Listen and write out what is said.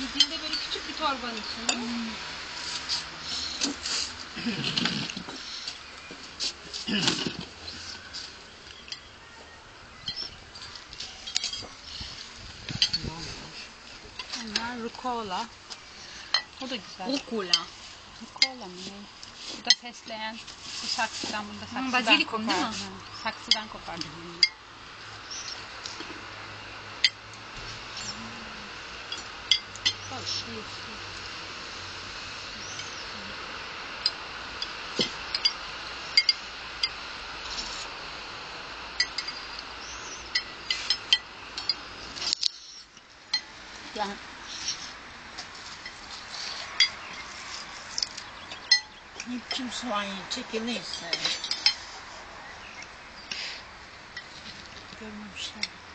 Yediğinde böyle küçük bir torbanın içinde. Bunlar rukola. O da güzel. Okula. Rukola mı ne? Bu da fesleğen. Bu saksıdan, bunu da saksıdan basilikum değil mi? kopardım. Saksıdan kopardım Yani Kim soğan yiyecek ya neyse. Görmemişler.